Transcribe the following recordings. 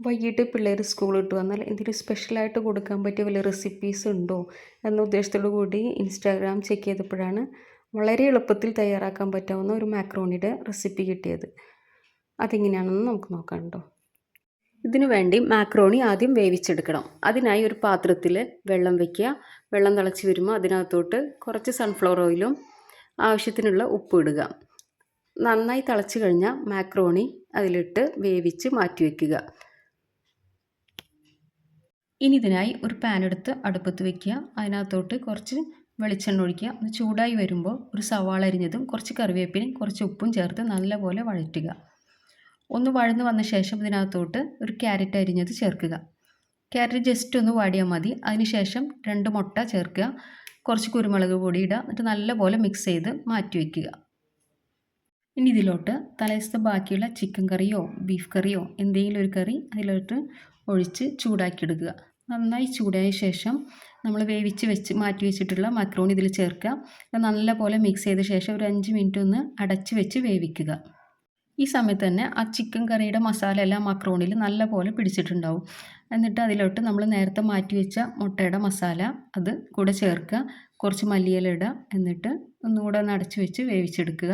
വൈകിട്ട് പിള്ളേർ സ്കൂൾ വിട്ട് വന്നാൽ എന്തെങ്കിലും സ്പെഷ്യലായിട്ട് കൊടുക്കാൻ പറ്റിയ വല്ല റെസിപ്പീസ് ഉണ്ടോ എന്ന ഉദ്ദേശത്തോടു കൂടി ഇൻസ്റ്റാഗ്രാം ചെക്ക് ചെയ്തപ്പോഴാണ് വളരെ എളുപ്പത്തിൽ തയ്യാറാക്കാൻ പറ്റാവുന്ന ഒരു മാക്രോണിയുടെ റെസിപ്പി കിട്ടിയത്. അതെങ്ങനെയാണെന്ന് നമുക്ക് നോക്കാം ഇതിനു വേണ്ടി മാക്രോണി ആദ്യം വേവിച്ചെടുക്കണം. അതിനായി ഒരു പാത്രത്തിൽ വെള്ളം വയ്ക്കുക വെള്ളം തിളച്ച് വരുമ്പോൾ അതിനകത്തോട്ട് കുറച്ച് സൺഫ്ലവർ ഓയിലും ആവശ്യത്തിനുള്ള ഉപ്പ് ഇടുക. നന്നായി തിളച്ച് കഴിഞ്ഞാൽ മാക്രോണി അതിലിട്ട് വേവിച്ച് മാറ്റി വയ്ക്കുക ഇനി ഇതിനായി ഒരു പാൻ എടുത്ത് അടുപ്പത്ത് വെക്കുക. അതിനകത്തോട്ട് കുറച്ച് വെളിച്ചെണ്ണ ഒഴിക്കുക. ഒന്ന് ചൂടായി വരുമ്പോൾ ഒരു സവാള അരിഞ്ഞതും കുറച്ച് കറിവേപ്പിനും കുറച്ച് ഉപ്പും ചേർത്ത് നല്ലപോലെ വഴറ്റുക. ഒന്ന് വഴന്ന് വന്ന ശേഷം ഇതിനകത്തോട്ട് ഒരു ക്യാരറ്റ് അരിഞ്ഞത് ചേർക്കുക. ക്യാരറ്റ് ജസ്റ്റ് ഒന്ന് വാടിയാൽ മതി. അതിനുശേഷം രണ്ട് മുട്ട ചേർക്കുക. കുറച്ച് കുരുമുളക് പൊടി ഇടുക. എന്നിട്ട് നല്ലപോലെ മിക്സ് ചെയ്ത് മാറ്റി വയ്ക്കുക ഇനി ഇതിലോട്ട് തലേദിവസത്തെ ബാക്കിയുള്ള ചിക്കൻ കറിയോ ബീഫ് കറിയോ എന്തെങ്കിലും ഒരു കറി അതിലോട്ട് ഒഴിച്ച് ചൂടാക്കിയെടുക്കുക നന്നായി ചൂടായ ശേഷം നമ്മൾ വേവിച്ച് വെച്ച് മാറ്റി വെച്ചിട്ടുള്ള മക്രോണി ഇതിൽ ചേർക്കുക. നല്ലപോലെ മിക്സ് ചെയ്ത ശേഷം ഒരു അഞ്ച് മിനിറ്റ് ഒന്ന് അടച്ച് വെച്ച് വേവിക്കുക. ഈ സമയത്ത് തന്നെ ആ ചിക്കൻ കറിയുടെ മസാല എല്ലാം മക്രോണിൽ നല്ലപോലെ പിടിച്ചിട്ടുണ്ടാവും. എന്നിട്ട് അതിലോട്ട് നമ്മൾ നേരത്തെ മാറ്റി വെച്ച മുട്ടയുടെ മസാല അത് കൂടെ ചേർക്കുക. കുറച്ച് മല്ലിയില ഇടുക എന്നിട്ട് ഒന്നുകൂടെ ഒന്ന് അടച്ച് വെച്ച് വേവിച്ചെടുക്കുക.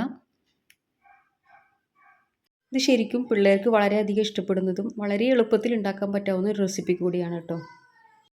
ഇത് ശരിക്കും പിള്ളേർക്ക് വളരെയധികം ഇഷ്ടപ്പെടുന്നതും വളരെ എളുപ്പത്തിൽ ഉണ്ടാക്കാൻ പറ്റാവുന്ന ഒരു റെസിപ്പി കൂടിയാണ് കേട്ടോ.